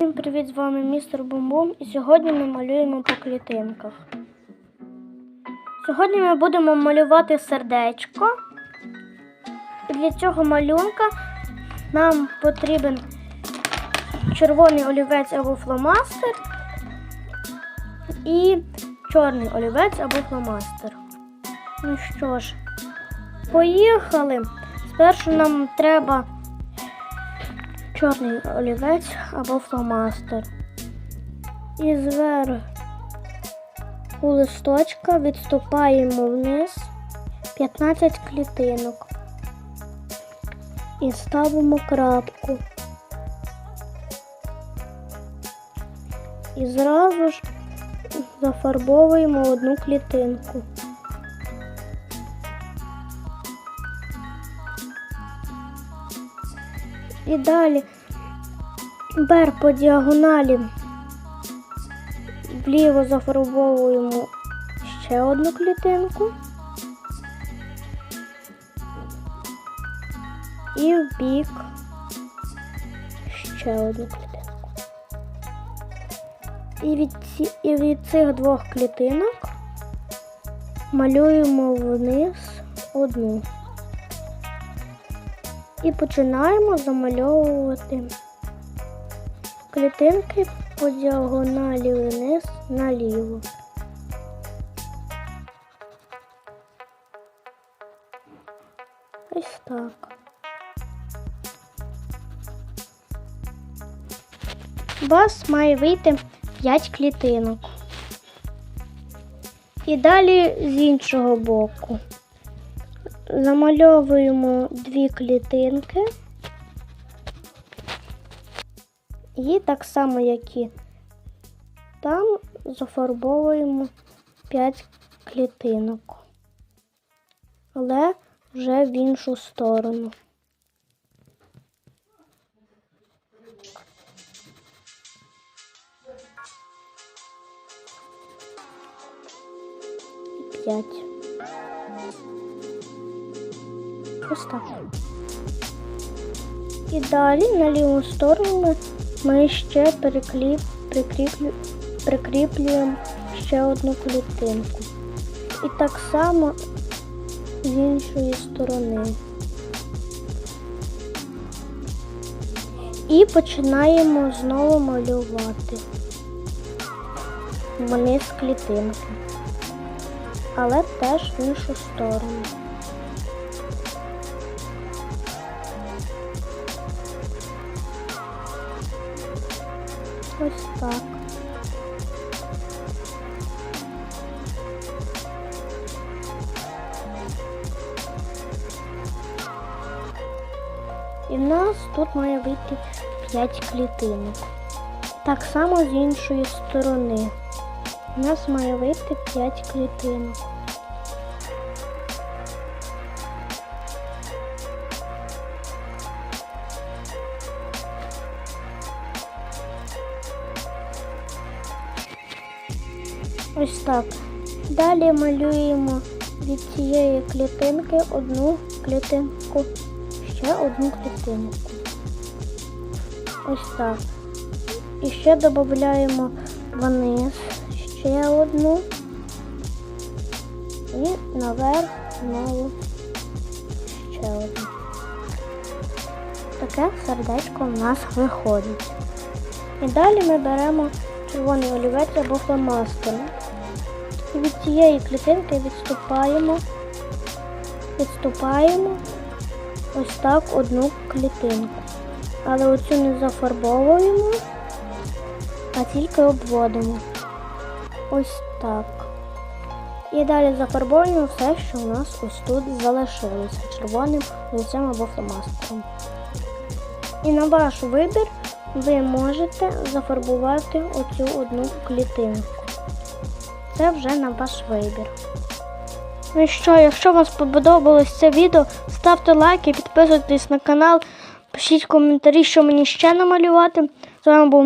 Всім привіт, з вами містер Бумбум і сьогодні ми малюємо по клітинках. Сьогодні ми будемо малювати сердечко. І для цього малюнка нам потрібен червоний олівець або фломастер і чорний олівець або фломастер. Ну що ж, поїхали. Спершу нам треба чорний олівець або фломастер. І зверху листочка відступаємо вниз 15 клітинок і ставимо крапку. І зразу ж зафарбовуємо одну клітинку. І далі бер по діагоналі вліво зафарбовуємо ще одну клітинку. І в бік ще одну клітинку. І від, ці, і від цих двох клітинок малюємо вниз одну. І починаємо замальовувати клітинки по діагоналі вниз наліво. Ось так. У вас має вийти 5 клітинок. І далі з іншого боку замальовуємо дві клітинки. І так само, як і там, зафарбовуємо 5 клітинок, але вже в іншу сторону. П'ять. Ось. І далі на ліву сторону ми ще перекліп, прикріплю, прикріплюємо ще одну клітинку. І так само з іншої сторони. І починаємо знову малювати вниз клітинки, але теж в іншу сторону. Ось так. І в нас тут має вийти 5 клітинок. Так само з іншої сторони. У нас має вийти 5 клітинок. Ось так. Далі малюємо від цієї клітинки одну клітинку, ще одну клітинку. Ось так. І ще додаємо вниз ще одну і наверх знову ще одну. Таке сердечко у нас виходить. І далі ми беремо червоний олівець або фломастер. І від цієї клітинки відступаємо, відступаємо ось так одну клітинку. Але оцю не зафарбовуємо, а тільки обводимо. Ось так. І далі зафарбовуємо все, що у нас ось тут залишилося червоним олівцем або фломастером. І на ваш вибір ви можете зафарбувати оцю одну клітинку. Це вже на ваш вибір. Ну і що, якщо вам сподобалось це відео, ставте лайки, підписуйтесь на канал, пишіть коментарі, що мені ще намалювати. З вами був.